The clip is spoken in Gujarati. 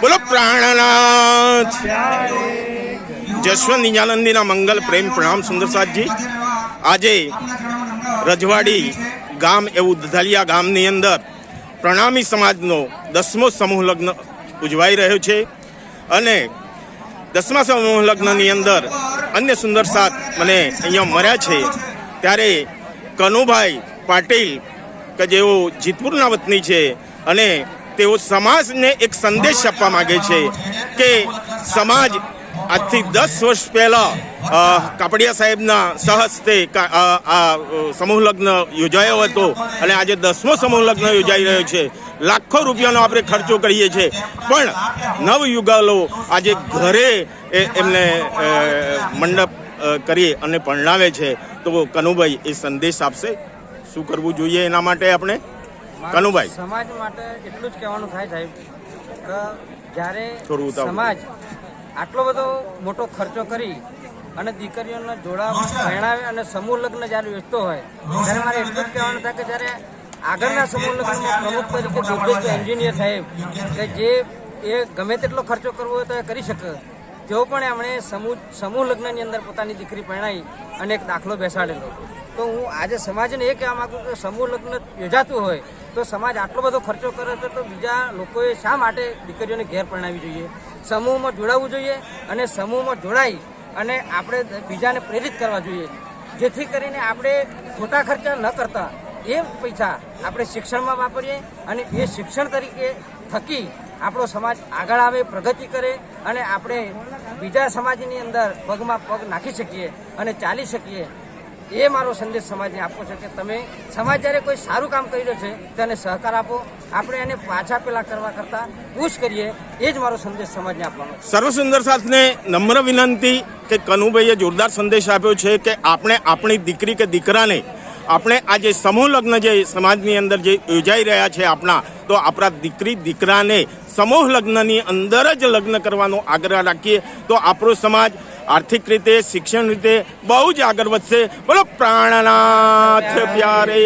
બોલો, પ્રાણનાથ. જશવંત નિજાનંદીના મંગલ પ્રેમ, પ્રણામ સુંદર સુંદરસાદજી આજે રજવાડી ગામ એવું દધાલિયા ગામની અંદર પ્રણામી સમાજનો દસમો સમૂહ લગ્ન ઉજવાઈ રહ્યો છે અને દસમા સમૂહ લગ્નની અંદર અન્ય સુંદર સાથ મને અહીંયા મળ્યા છે. ત્યારે કનુભાઈ પાટીલ, કે જેઓ જીતપુરના વતની છે અને તેઓ સમાજને એક સંદેશ આપવા માંગે છે કે સમાજ આજથી દસ વર્ષ પહેલા કાપડિયા સાહેબના સહસ્તે સમૂહ લગ્ન યોજાયો હતો અને આજે દસમો સમૂહ લગ્ન યોજાઈ રહ્યો છે. લાખો રૂપિયાનો આપણે ખર્ચો કરીએ છીએ. પણ નવયુગલો આજે ઘરે એમને મંડપ કરી અને પરણાવે છે. તો કનુભાઈ એ સંદેશ આપશે. શું કરવું જોઈએ એના માટે આપણે? કનુભાઈ. સમાજ માટે એટલું જ કહેવાનું થાય સાહેબ કે જ્યારે સમાજ આટલો બધો મોટો ખર્ચો કરી અને દીકરીઓના જોડા ભણાવે અને સમૂહ લગ્ન જ્યારે વેચતો હોય ત્યારે મારે એટલું જ કહેવાનું થાય કે જ્યારે આગળના સમૂહ લગ્નમાં પ્રમુખ તરીકે એન્જિનિયર સાહેબ કે જે એ ગમે તેટલો ખર્ચો કરવો હોય તો એ કરી શકે. તેઓ પણ એમણે સમૂહ સમૂહ લગ્નની અંદર પોતાની દીકરી પરણાવી અને એક દાખલો બેસાડેલો. તો હું આજે સમાજને એ કહેવા માંગુ કે સમૂહ લગ્ન યોજાતું હોય તો સમાજ આટલો બધો ખર્ચો કરે છે તો બીજા લોકોએ શા માટે દીકરીઓને ઘેર પરણાવી જોઈએ? સમૂહમાં જોડાવવું જોઈએ અને સમૂહમાં જોડાઈ અને આપણે બીજાને પ્રેરિત કરવા જોઈએ. જેથી કરીને આપણે ખોટા ખર્ચા ન કરતા એ પૈસા આપણે શિક્ષણમાં વાપરીએ અને એ શિક્ષણ તરીકે થકી આપણો સમાજ આગળ આવે, પ્રગતિ કરે અને આપણે બીજા સમાજની અંદર પગમાં પગ નાખી શકીએ અને ચાલી શકીએ. એ મારો સંદેશ સમાજને આપવો છે કે તમે સમાજ જ્યારે કોઈ સારું કામ કરી રહ્યો છે, તેને સહકાર આપો. આપણે એને પાછા પેલા કરવા કરતાં પુશ કરીએ. એ જ મારો સંદેશ સમાજને આપવાનો સર્વસુંદર સાથને નમ્ર વિનંતી કે કનુભાઈએ જોરદાર સંદેશ આપ્યો છે કે આપણે આપણી દીકરી કે દીકરાને આપણે આ જે સમૂહ લગ્ન જે સમાજની અંદર જે યોજાઈ રહ્યા છે આપણા, તો આપણા દીકરી, દીકરાને સમૂહ લગ્નની અંદર જ લગ્ન કરવાનો આગ્રહ રાખીએ. તો આપણો સમાજ આર્થિક રીતે, શિક્ષણ રીતે બહુ જ આગળ વધશે. બોલો પ્રાણનાથ પ્યારે.